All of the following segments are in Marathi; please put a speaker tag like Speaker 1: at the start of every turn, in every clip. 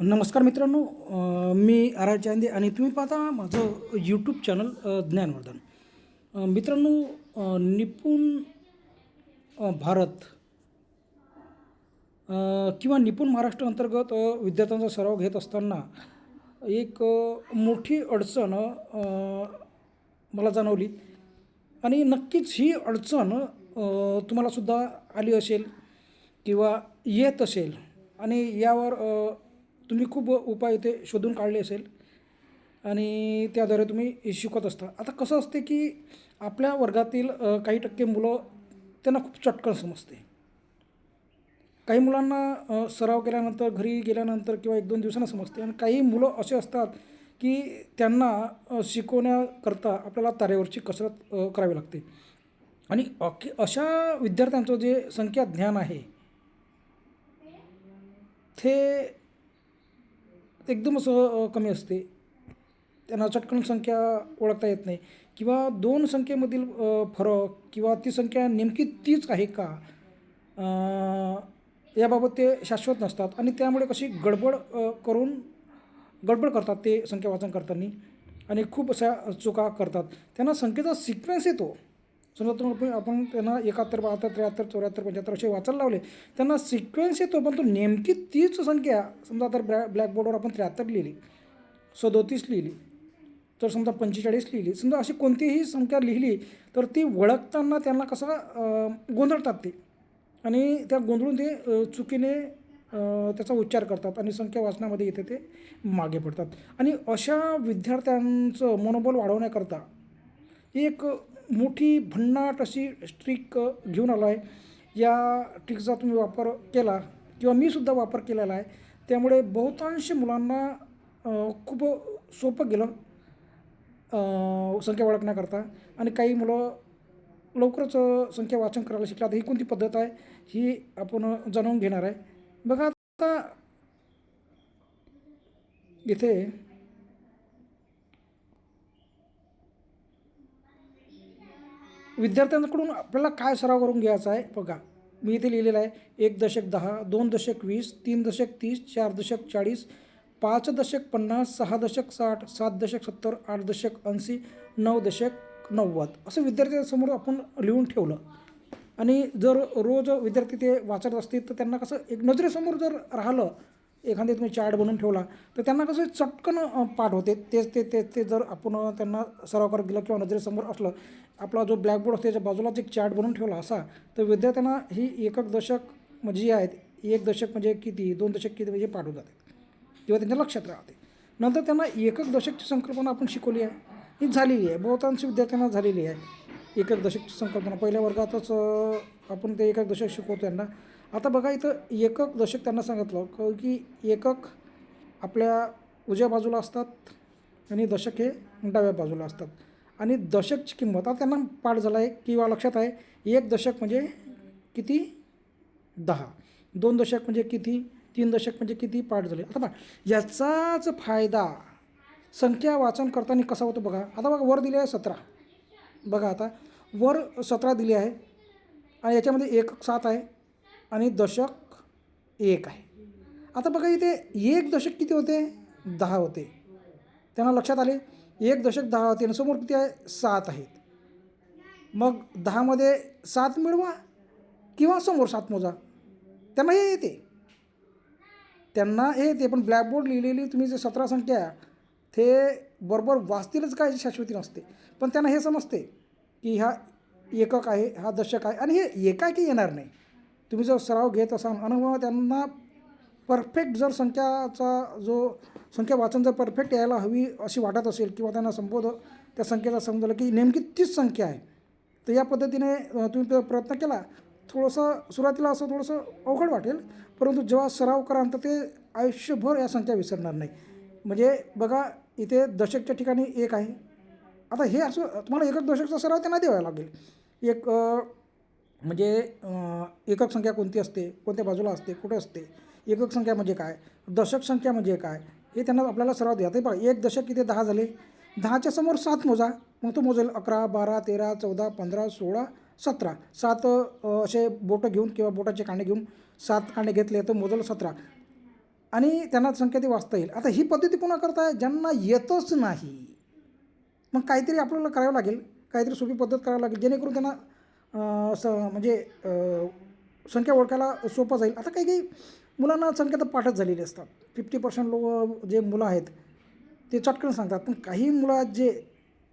Speaker 1: नमस्कार मित्रांनो मी आर आर चांदे आणि तुम्ही पाहता माझं यूट्यूब चॅनल ज्ञानवर्धन. मित्रांनो निपुण भारत किंवा निपुण महाराष्ट्र अंतर्गत विद्यार्थ्यांचा सराव घेत असताना एक मोठी अडचण मला जाणवली. आणि नक्कीच ही अडचण तुम्हालासुद्धा आली असेल किंवा येत असेल. आणि यावर तुम्ही खूप उपाय इथे शोधून काढले असेल. आणि त्याद्वारे तुम्ही शिकत असता. आता कसं असते की आपल्या वर्गातील काही टक्के मुलं त्यांना खूप चटकन समजते. काही मुलांना सराव केल्यानंतर घरी गेल्यानंतर किंवा एक दोन दिवसांना समजते. आणि काही मुलं असे असतात की त्यांना शिकवण्याकरता आपल्याला तारेवरची कसरत करावी लागते. आणि अखे अशा विद्यार्थ्यांचं जे संख्या ज्ञान आहे ते एकदमच कमी असते. त्यांना चटकन संख्या ओळखता येत नाही. किंवा दोन संख्येमधील फरक किंवा ती संख्या नेमकी तीच आहे का? याबाबत ते शाश्वत नसतात आणि त्यामुळे कशी गडबड करून गडबड करतात ते संख्या वाचन करताना आणि खूप अशा चुका करतात. त्यांना संख्येचा सिक्वेन्स येतो. समजा तुम्ही आपण त्यांना एकाहत्तर बहात्तर त्र्याहत्तर चौऱ्याहत्तर पंच्याहत्तर असे वाचायला लावले. त्यांना सिक्वेन्स येतो पण तो नेमकी तीच संख्या समजा तर ब्लॅ ब्लॅकबोर्डवर आपण त्र्याहत्तर लिहिली सदोतीस लिहिली तर समजा पंचेचाळीस लिहिली समजा अशी कोणतीही संख्या लिहिली तर ती ओळखताना त्यांना कसं गोंधळतात ते. आणि त्या गोंधळून ते चुकीने त्याचा उच्चार करतात आणि संख्या वाचण्यामध्ये येते ते मागे पडतात. आणि अशा विद्यार्थ्यांचं मनोबल वाढवण्याकरता एक मोठी भन्नाट अशी स्ट्रिक घेऊन आलो आहे या ट्रिकचा तुम्ही वापर केला किंवा मी सुद्धा वापर केलेला आहे. त्यामुळे बहुतांश मुलांना खूप सोपं गेलं संख्या ओळखण्याकरता आणि काही मुलं लवकरच संख्या वाचन करायला शिकला आता ही कोणती पद्धत आहे ही आपण जाणून घेणार आहे. बघा आता इथे विद्यार्थ्यांकडून आपल्याला काय सराव करून घ्यायचा आहे? बघा मी इथे लिहिलेलं आहे एक दशक दहा दोन दशक वीस तीन दशक तीस चार दशक चाळीस पाच दशक पन्नास सहा दशक साठ सात दशक सत्तर आठ दशक ऐंशी नऊ दशक नव्वद. असं विद्यार्थ्यांसमोर आपण लिहून ठेवलं. आणि जर रोज विद्यार्थी ते वाचत असतील तर त्यांना कसं एक नजरेसमोर जर राहिलं एखादे तुम्ही चार्ट बनवून ठेवला तर त्यांना कसं चटकन पाठ होते. तेच ते तेच ते जर आपण त्यांना सराव करत गेलं किंवा नजरेसमोर असलं आपला जो ब्लॅकबोर्ड असतो त्याच्या बाजूलाच एक चार्ट बनवून ठेवला असा तर विद्यार्थ्यांना ही एकक दशक म्हणजे जी आहेत एक दशक म्हणजे किती दोन दशक किती म्हणजे पाठ जाते. किंवा त्यांच्या लक्षात राहते. नंतर त्यांना एकक दशकची संकल्पना आपण शिकवली आहे. ही झालेली आहे. बहुतांश विद्यार्थ्यांना झालेली आहे. एकक दशकची संकल्पना. पहिल्या वर्गातच आपण ते एकक दशक शिकवतो त्यांना आता बघा इथं एकक दशक त्यांना सांगितलं की एकक आपल्या उजव्या बाजूला असतात आणि दशक हे डाव्या बाजूला असतात. आणि दशकची किंमत आता त्यांना पाठ झाला आहे किंवा लक्षात आहे एक दशक म्हणजे किती? दहा. दोन दशक म्हणजे किती? तीन दशक म्हणजे किती? पाठ झाले. आता बघा याचाच फायदा संख्या वाचन करताना कसा होतो बघा. आता बघा वर दिले आहे सतरा. बघा आता वर सतरा दिली आहे आणि याच्यामध्ये एक सात आहे. आणि दशक एक आहे. आता बघा इथे एक दशक किती होते? दहा होते. त्यांना लक्षात आले एक दशक दहा होते आणि समोर किती आहे? सात आहेत. मग दहामध्ये सात मिळवा किंवा समोर सात मोजा. त्यांना हे येते. त्यांना हे येते पण ब्लॅकबोर्ड लिहिलेली तुम्ही जे सतरा संख्या ते बरोबर वाचतीलच काय शाश्वती नसते. पण त्यांना हे समजते की हा एकक आहे हा दशक आहे आणि हे एकाकी येणार नाही. तुम्ही जर सराव घेत असाल अनुभव त्यांना परफेक्ट जर संख्याचा जो संख्या वाचन जर परफेक्ट यायला हवी अशी वाटत असेल किंवा त्यांना संबोध त्या संख्येचा समजलं की नेमकी तीच संख्या आहे तर या पद्धतीने तुम्ही प्रयत्न केला. थोडंसं सुरुवातीला असं थोडंसं अवघड वाटेल परंतु जेव्हा सराव कराल तर ते आयुष्यभर या संख्या विसरणार नाही. म्हणजे बघा इथे दशकच्या ठिकाणी एक आहे. आता हे असं तुम्हाला एकच दशकचा सराव त्यांना द्यावा लागेल. एक म्हणजे एकक संख्या कोणती असते? कोणत्या बाजूला असते? कुठे असते? एकक संख्या म्हणजे काय? दशक संख्या म्हणजे काय? हे त्यांना आपल्याला सराव द्या ते बघा एक दशक किती? दहा झाले. दहाच्या समोर सात मोजा. मग तो मोजेल अकरा बारा तेरा चौदा पंधरा सोळा सतरा. सात असे बोटं घेऊन किंवा बोटाचे कांडे घेऊन सात कांडे घेतले तर मोजलं सतरा. आणि त्यांना संख्या ती वाचता येईल. आता ही पद्धती पुन्हा करताय? ज्यांना येतच नाही. मग काहीतरी आपल्याला करावं लागेल. काहीतरी सोपी पद्धत करावी लागेल. जेणेकरून त्यांना असं स म्हणजे संख्या ओळखायला सोपं जाईल. आता काही काही मुलांना संख्या तर पाठच झालेली असतात. फिफ्टी पर्सेंट लोक जे मुलं आहेत ते चटकन सांगतात. पण काही मुलं जे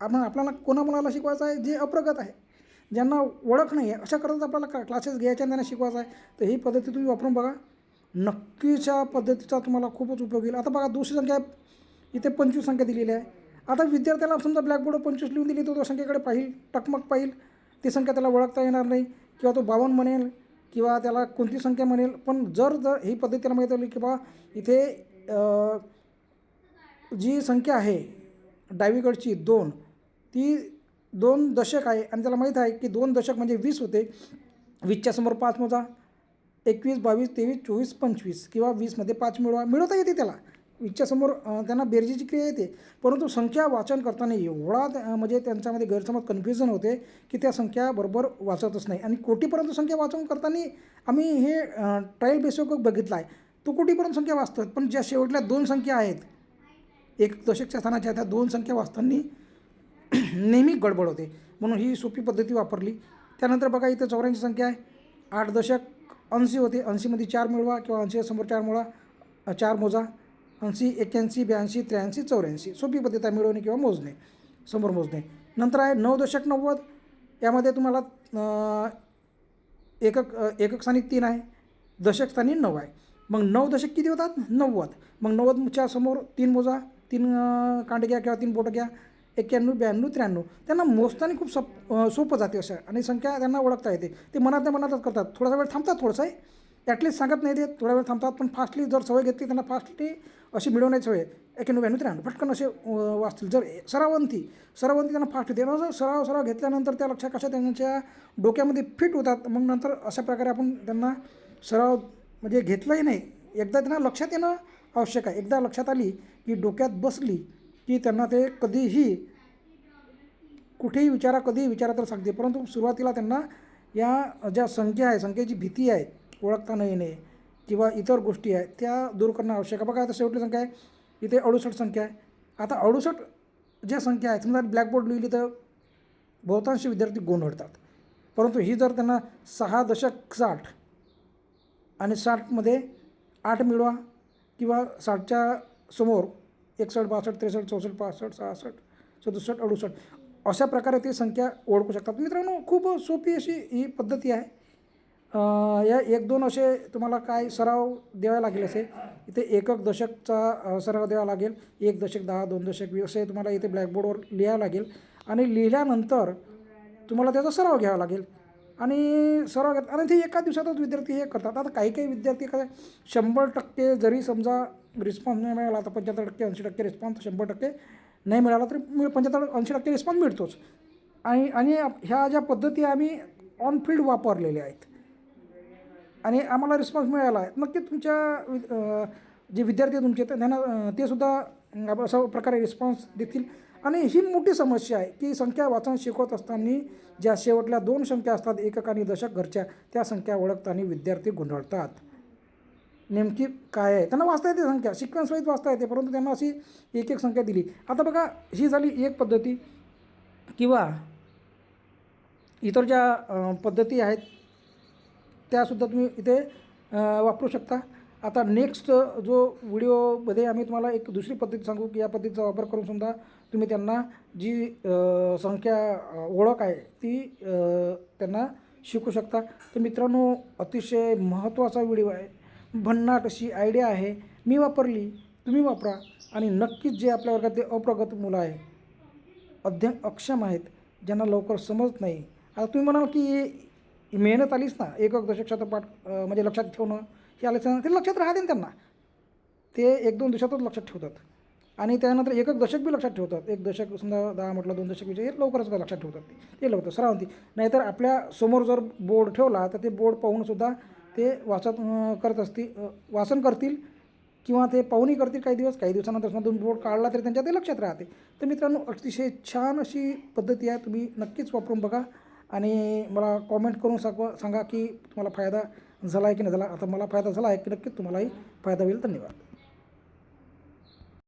Speaker 1: आपण आपल्याला कोणा मुलाला शिकवायचं आहे जे अप्रगत आहे ज्यांना ओळख नाही आहे अशा करता आपल्याला क्ला क्लासेस घ्यायचे आणि त्यांना शिकवायचं आहे तर ही पद्धती तुम्ही वापरून बघा. नक्कीच्या पद्धतीचा तुम्हाला खूपच उपयोग येईल. आता बघा दुसरी संख्या इथे पंचवीस संख्या दिलेली आहे. आता विद्यार्थ्याला समजा ब्लॅकबोर्ड पंचवीस लिहून दिली तर तो संख्येकडे पाहिल टकमक पाहिल. ती संख्या त्याला ओळखता येणार नाही किंवा तो बावन्न म्हणेल किंवा त्याला कोणती संख्या म्हणेल. पण जर जर ही पद्धत त्याला माहीत आली की बा इथे जी संख्या आहे डावीकडची दोन ती दोन दशक आहे आणि त्याला माहीत आहे की दोन दशक म्हणजे वीस होते. वीसच्या समोर पाच मोजा एकवीस बावीस तेवीस चोवीस पंचवीस किंवा वीसमध्ये पाच मिळवा मिळवता येते त्याला. वीसच्या समोर त्यांना बेरजेची क्रिया येते. परंतु संख्या वाचन करताना एवढा त्या- म्हणजे त्यांच्यामध्ये गैरसमज कन्फ्युजन होते की त्या संख्या बरोबर वाचतच नाही. आणि कोटीपर्यंत संख्या वाचन करताना आम्ही हे ट्रायल बेसवर बघितला आहे. तो कोटीपर्यंत संख्या वाचतात पण ज्या शेवटल्या दोन संख्या आहेत एक दशकच्या स्थानाच्या त्या दोन संख्या वाचताना नेहमी गडबड होते. म्हणून ही सोपी पद्धती वापरली. त्यानंतर बघा इथं चौऱ्याऐंशी संख्या आहे. आठ दशक ऐंशी होते. ऐंशीमध्ये चार मिळवा किंवा ऐंशी समोर चार मिळवा चार मोजा. ऐंशी एक्याऐंशी ब्याऐंशी त्र्याऐंशी चौऱ्याऐंशी. सोपी पद्धत आहे मिळवणे किंवा मोजणे. समोर मोजणे. नंतर आहे नऊ दशक नव्वद. यामध्ये तुम्हाला एकक एकक स्थानी तीन आहे. दशकस्थानी नऊ आहे. मग नऊ दशक किती होतात? नव्वद. मग नव्वदच्या समोर तीन मोजा तीन अ, कांडे घ्या किंवा तीन बोटं घ्या. एक्क्याण्णव ब्याण्णव त्र्याण्णव. त्यांना मोजताना खूप सप सोपं जाते असं आणि संख्या त्यांना ओळखता येते. ते मनात मनातच करतात. थोडासा वेळ थांबतात थोडंसं. आहे ॲटलीस्ट सांगत नाही ते थोडा वेळ थांबतात पण फास्टली जर सवय घेतली त्यांना फास्टली अशी मिळवण्याची सवय. एक ब्याण्णव त्र्याण्णव पटकन असे वाचतील. जर सरावंती सरावंती त्यांना फास्ट होते जर सराव सराव घेतल्यानंतर त्या लक्षात कशा त्यांच्या डोक्यामध्ये फिट होतात मग नंतर अशा प्रकारे आपण त्यांना सराव म्हणजे घेतलंही नाही. एकदा त्यांना लक्षात येणं आवश्यक आहे. एकदा लक्षात आली की डोक्यात बसली की त्यांना ते कधीही कुठेही विचारा कधीही विचारा तर सांगते. परंतु सुरुवातीला त्यांना या ज्या संख्या आहे संख्येची भीती आहे ओळखता न येणे किंवा इतर गोष्टी आहेत त्या दूर करणं आवश्यक आहे. बघा आता शेवटली संख्या आहे. इथे अडुसष्ट संख्या आहे. आता अडुसष्ट ज्या संख्या आहेत समजा ब्लॅकबोर्ड लिहिली तर बहुतांश विद्यार्थी गोंधळतात परंतु ही जर त्यांना सहा दशक साठ आणि साठमध्ये आठ मिळवा किंवा साठच्या समोर एकसष्ट बासष्ट त्रेसष्ट चौसष्ट पासष्ट सहासष्ट सदुसष्ट अडुसष्ट अशा प्रकारे ती संख्या ओळखू शकतात. मित्रांनो खूप सोपी अशी ही पद्धती आहे. या एक दोन असे तुम्हाला काय सराव द्यावा लागेल असे? इथे एकक दशकचा सराव द्यावा लागेल. एक दशक दहा दोन दशक वीस असे तुम्हाला इथे ब्लॅकबोर्डवर लिहावं लागेल. आणि लिहिल्यानंतर तुम्हाला त्याचा सराव घ्यावा लागेल. आणि सराव घेत आणि ते एका दिवसातच विद्यार्थी हे करतात. आता काही काही विद्यार्थी काय शंभर टक्के जरी समजा रिस्पॉन्स नाही मिळाला तर पंच्याहत्तर टक्के ऐंशी टक्के रिस्पॉन्स शंभर टक्के नाही मिळाला तरी मिळ पंच्याहत्तर ऐंशी टक्के रिस्पॉन्स मिळतोच. आणि आणि ह्या ज्या पद्धती आम्ही ऑन फील्ड वापरलेल्या आहेत आणि आम्हाला रिस्पॉन्स मिळाला. आहे नक्की तुमच्या वि- जे विद्यार्थी तुमचे तर त्यांना ते सुद्धा अं, अशा प्रकारे रिस्पॉन्स देतील. आणि ही मोठी समस्या आहे की संख्या वाचन शिकवत असताना ज्या शेवटल्या दोन संख्या असतात एकक आणि दशक घरच्या त्या संख्या ओळखताना विद्यार्थी गोंधळतात नेमकी काय आहे? त्यांना वाचता येते संख्या सिक्वेन्सवाईज वाचता येते परंतु त्यांना अशी एक एक संख्या दिली. आता बघा ही झाली एक पद्धती किंवा इतर ज्या पद्धती आहेत त्यासुद्धा तुम्ही इथे वापरू शकता. आता नेक्स्ट जो व्हिडिओमध्ये आम्ही तुम्हाला एक दुसरी पद्धत सांगू की या पद्धतीचा वापर करून सुद्धा तुम्ही त्यांना जी संख्या ओळख आहे ती त्यांना शिकू शकता. तर मित्रांनो अतिशय महत्त्वाचा व्हिडिओ आहे. भन्नाट अशी आयडिया आहे. मी वापरली तुम्ही वापरा आणि नक्कीच जे आपल्या वर्गात ते अप्रगत मुलं आहे अध्ययन अक्षम आहेत ज्यांना लवकर समजत नाही. आता तुम्ही म्हणाल की मेहनत आलीच ना. एक एक दशक शतपाठ म्हणजे लक्षात ठेवणं हे आलं ते लक्षात राहते ना त्यांना. ते एक दोन दिवसातच लक्षात ठेवतात. आणि त्यानंतर एक एक दशक बी लक्षात ठेवतात. एक दशक समजा दहा म्हटलं दोन दशक विषय हे लवकरच लक्षात ठेवतात ते. लवकर सरावंती नाहीतर आपल्यासमोर जर बोर्ड ठेवला तर ते बोर्ड पाहूनसुद्धा ते वाचत करत असतील वाचन करतील किंवा ते पाहुणी करतील काही दिवस. काही दिवसानंतर समजा बोर्ड काढला तरी त्यांच्या ते लक्षात राहते. तर मित्रांनो अतिशय छान अशी पद्धती आहे. तुम्ही नक्कीच वापरून बघा. आणि मला कॉमेंट करून सांगवा सांगा की तुम्हाला फायदा झाला आहे की नाही झाला. आता मला फायदा झाला आहे की नक्की तुम्हालाही फायदा होईल. धन्यवाद.